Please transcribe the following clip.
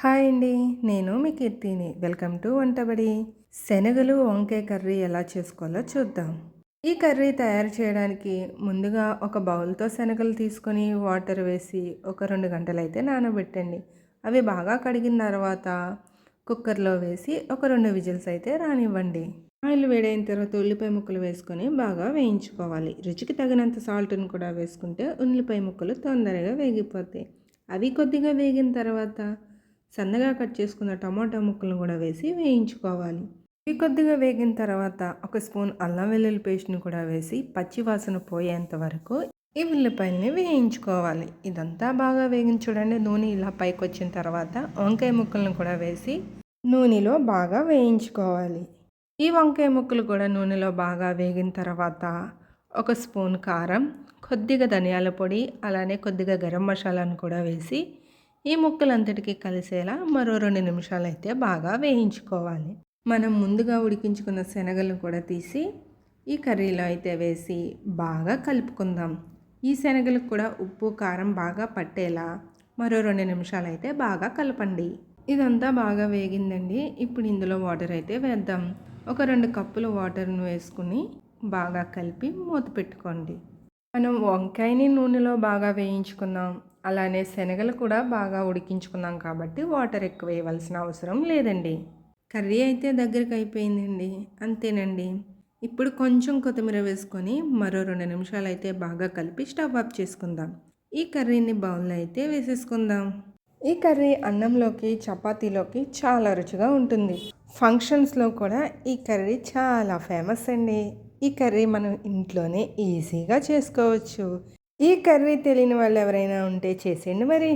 Hi అండి నేను మీ కీర్తిని. Welcome to Vantabadi. శనగలు వంకాయ కర్రీ ఎలా చేసుకోవాలో చూద్దాం. ఈ కర్రీ తయారు చేయడానికి ముందుగా ఒక బౌల్తో శనగలు తీసుకొని వాటర్ వేసి ఒక రెండు గంటలు అయితే నానబెట్టండి. అవి బాగా కడిగిన తర్వాత కుక్కర్లో వేసి ఒక రెండు విజిల్స్ అయితే రానివ్వండి. ఆయిల్ వేడైన తర్వాత ఉల్లిపాయ ముక్కలు వేసుకొని బాగా వేయించుకోవాలి. రుచికి తగినంత సాల్ట్ని కూడా వేసుకుంటే ఉల్లిపాయ ముక్కలు తొందరగా వేగిపోతాయి. అవి కొద్దిగా వేగిన తర్వాత సన్నగా కట్ చేసుకున్న టమాటా ముక్కలను కూడా వేసి వేయించుకోవాలి. ఇవి కొద్దిగా వేగిన తర్వాత ఒక స్పూన్ అల్లం వెల్లుల్లి పేస్ట్ని కూడా వేసి పచ్చి వాసన పోయేంత వరకు ఈ ఉల్లిపాయల్ని వేయించుకోవాలి. ఇదంతా బాగా వేగించి చూడండి నూనె ఇలా పైకి వచ్చిన తర్వాత వంకాయ ముక్కలను కూడా వేసి నూనెలో బాగా వేయించుకోవాలి. ఈ వంకాయ ముక్కలు కూడా నూనెలో బాగా వేగిన తర్వాత ఒక స్పూన్ కారం కొద్దిగా ధనియాల పొడి అలానే కొద్దిగా గరం మసాలాను కూడా వేసి ఈ ముక్కలంతటికి కలిసేలా మరో రెండు నిమిషాలు అయితే బాగా వేయించుకోవాలి. మనం ముందుగా ఉడికించుకున్న శనగలను కూడా తీసి ఈ కర్రీలో అయితే వేసి బాగా కలుపుకుందాం. ఈ శనగలకు కూడా ఉప్పు కారం బాగా పట్టేలా మరో రెండు నిమిషాలు అయితే బాగా కలపండి. ఇదంతా బాగా వేగిందండి. ఇప్పుడు ఇందులో వాటర్ అయితే వేద్దాం. ఒక రెండు కప్పులు వాటర్ను వేసుకుని బాగా కలిపి మూత పెట్టుకోండి. మనం వంకాయని నూనెలో బాగా వేయించుకుందాం. అలానే శనగలు కూడా బాగా ఉడికించుకున్నాం కాబట్టి వాటర్ ఎక్కువ వేయవలసిన అవసరం లేదండి. కర్రీ అయితే దగ్గరికి అయిపోయిందండి. అంతేనండి. ఇప్పుడు కొంచెం కొత్తిమీర వేసుకొని మరో రెండు నిమిషాలు అయితే బాగా కలిపి స్టవ్ ఆఫ్ చేసుకుందాం. ఈ కర్రీని బౌల్లో అయితే వేసేసుకుందాం. ఈ కర్రీ అన్నంలోకి చపాతీలోకి చాలా రుచిగా ఉంటుంది. ఫంక్షన్స్లో కూడా ఈ కర్రీ చాలా ఫేమస్ అండి. ఈ కర్రీ మనం ఇంట్లోనే ఈజీగా చేసుకోవచ్చు. ఈ కర్రీ తెలియని వాళ్ళు ఎవరైనా ఉంటే చేసేయండి మరి.